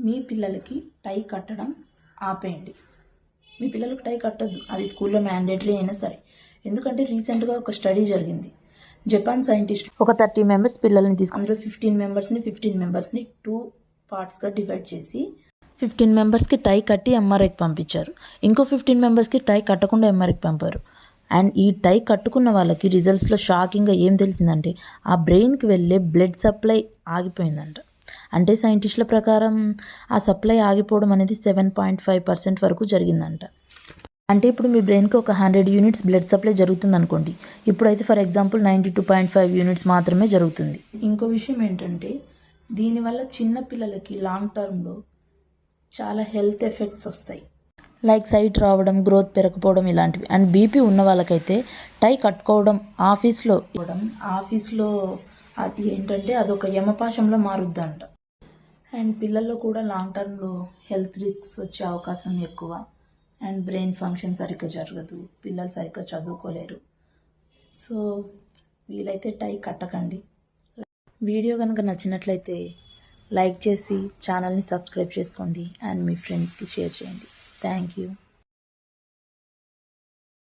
మీ పిల్లలకి టై కట్టడం ఆపేయండి. మీ పిల్లలకు టై కట్టొద్దు. అది స్కూల్లో మ్యాండేటరీ అయినా సరే. ఎందుకంటే రీసెంట్గా ఒక స్టడీ జరిగింది. జపాన్ సైంటిస్ట్ ఒక థర్టీ మెంబర్స్ పిల్లల్ని తీసుకు అందులో ఫిఫ్టీన్ మెంబర్స్ని ఫిఫ్టీన్ మెంబర్స్ని టూ పార్ట్స్గా డివైడ్ చేసి ఫిఫ్టీన్ మెంబర్స్కి టై కట్టి ఎంఆర్ఐకి పంపించారు. ఇంకో ఫిఫ్టీన్ మెంబర్స్కి టై కట్టకుండా ఎంఆర్ఐకి పంపారు. అండ్ ఈ టై కట్టుకున్న వాళ్ళకి రిజల్ట్స్లో షాకింగ్గా ఏం తెలిసిందంటే ఆ బ్రెయిన్కి వెళ్ళే బ్లడ్ సప్లై ఆగిపోయిందంట. అంటే సైంటిస్టుల ప్రకారం ఆ సప్లై ఆగిపోవడం అనేది సెవెన్ పాయింట్ ఫైవ్ పర్సెంట్ వరకు జరిగిందంట. అంటే ఇప్పుడు మీ బ్రెయిన్కి ఒక హండ్రెడ్ యూనిట్స్ బ్లడ్ సప్లై జరుగుతుంది అనుకోండి. ఇప్పుడైతే for example ninety two point five units మాత్రమే జరుగుతుంది. ఇంకో విషయం ఏంటంటే దీనివల్ల చిన్న పిల్లలకి లాంగ్ టర్మ్లో చాలా హెల్త్ ఎఫెక్ట్స్ వస్తాయి. లైక్ సైట్ రావడం గ్రోత్ పెరగకపోవడం ఇలాంటివి. అండ్ బీపీ ఉన్న వాళ్ళకైతే టై కట్టుకోవడం ఆఫీస్లో ఆఫీస్లో అది ఏంటంటే అదొక యమపాశంలో మారుద్దంట. అండ్ పిల్లల్లో కూడా లాంగ్ టర్మ్లో హెల్త్ రిస్క్స్ వచ్చే అవకాశం ఎక్కువ. అండ్ బ్రెయిన్ ఫంక్షన్ సరిగ్గా జరగదు. పిల్లలు సరిగ్గా చదువుకోలేరు. సో వీలైతే టై కట్టకండి. వీడియో కనుక నచ్చినట్లయితే లైక్ చేసి ఛానల్ని సబ్స్క్రైబ్ చేసుకోండి. అండ్ మీ ఫ్రెండ్స్కి షేర్ చేయండి. Thank you